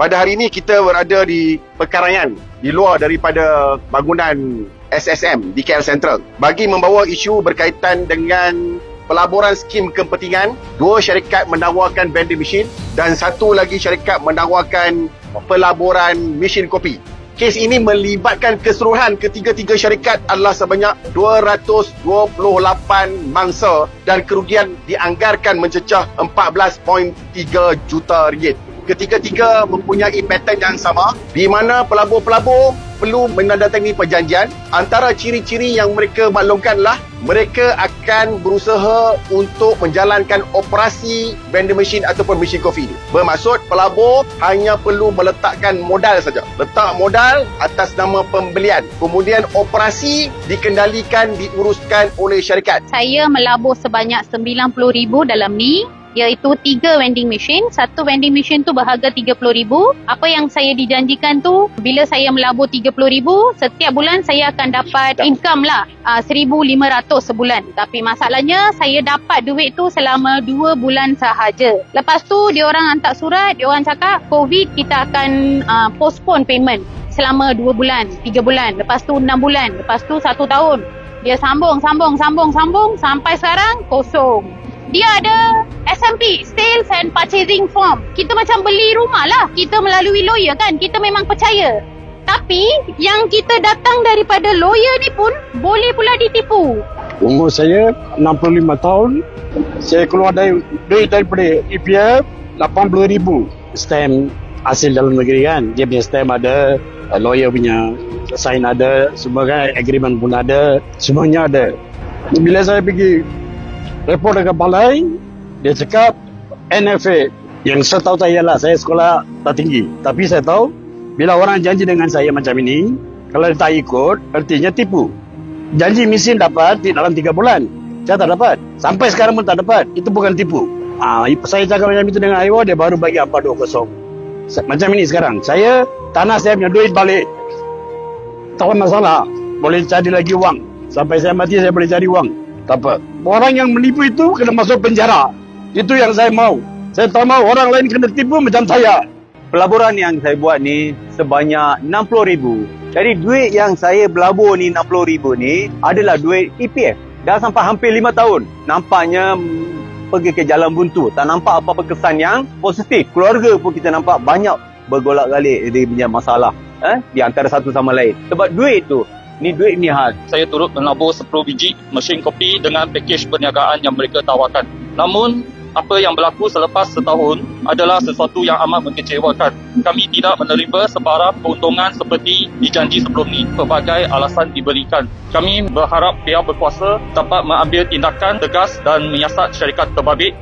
Pada hari ini kita berada di Pekaraian, di luar daripada bangunan SSM di KL Central. Bagi membawa isu berkaitan dengan pelaburan skim kepentingan, dua syarikat menawarkan vending machine dan satu lagi syarikat menawarkan pelaburan mesin kopi. Kes ini melibatkan keseluruhan ketiga-tiga syarikat adalah sebanyak 228 mangsa dan kerugian dianggarkan mencecah 14.3 juta ringgit. Ketiga-tiga mempunyai pattern yang sama di mana pelabur-pelabur perlu menandatangani perjanjian antara ciri-ciri yang mereka maklumkanlah mereka akan berusaha untuk menjalankan operasi vending machine ataupun mesin kopi ini. Bermaksud pelabur hanya perlu meletakkan modal saja. Letak modal atas nama pembelian. Kemudian operasi dikendalikan diuruskan oleh syarikat. Saya melabur sebanyak RM90,000 dalam ni iaitu tiga vending machine. Satu vending machine tu berharga RM30,000. Apa yang saya dijanjikan tu bila saya melabur RM30,000 setiap bulan saya akan dapat income lah uh, RM1,500 sebulan. Tapi masalahnya saya dapat duit tu selama dua bulan sahaja. Lepas tu dia orang hantar surat, dia orang cakap COVID kita akan uh, postpone payment selama dua bulan, tiga bulan, lepas tu enam bulan, lepas tu satu tahun. Dia sambung, sambung, sambung, sambung sampai sekarang kosong. Dia ada SMP, Sales and Purchasing Form. Kita macam beli rumah lah. Kita melalui lawyer kan. Kita memang percaya. Tapi yang kita datang daripada lawyer ni pun boleh pula ditipu. Umur saya 65 tahun. Saya keluar dari duit daripada EPF 80,000. Stamp hasil dalam negeri kan. Dia punya stamp ada, uh, lawyer punya sign ada, semua kan agreement pun ada, semuanya ada. Bila saya pergi report dekat balai, dia cakap NFA. Yang saya tahu saya lah, saya sekolah tak tinggi. Tapi saya tahu, bila orang janji dengan saya macam ini, kalau dia tak ikut, artinya tipu. Janji mesin dapat di dalam tiga bulan. Saya tak dapat. Sampai sekarang pun tak dapat. Itu bukan tipu. Ah, saya cakap macam itu dengan Aiwa, dia baru bagi 420. Sa- Macam ini sekarang. Saya, tanah saya punya duit balik. Tak ada masalah. Boleh cari lagi wang. Sampai saya mati, saya boleh cari wang. Tak apa. Orang yang menipu itu kena masuk penjara. Itu yang saya mau. Saya tak mau orang lain kena tipu macam saya. pelaburan yang saya buat ni sebanyak RM60,000. Jadi duit yang saya berlabur ni RM60,000 ni adalah duit EPF. Dah sampai hampir 5 tahun. Nampaknya mm, pergi ke jalan buntu. Tak nampak apa-apa kesan yang positif. Keluarga pun kita nampak banyak bergolak galik dia punya masalah. Eh? Di antara satu sama lain. Sebab duit tu, ni duit ni hal. saya turut menabur 10 biji mesin kopi dengan pakej perniagaan yang mereka tawarkan. Namun, apa yang berlaku selepas setahun adalah sesuatu yang amat mengecewakan. Kami tidak menerima sebarang keuntungan seperti dijanji sebelum ni. Pelbagai alasan diberikan. Kami berharap pihak berkuasa dapat mengambil tindakan tegas dan menyiasat syarikat terbabit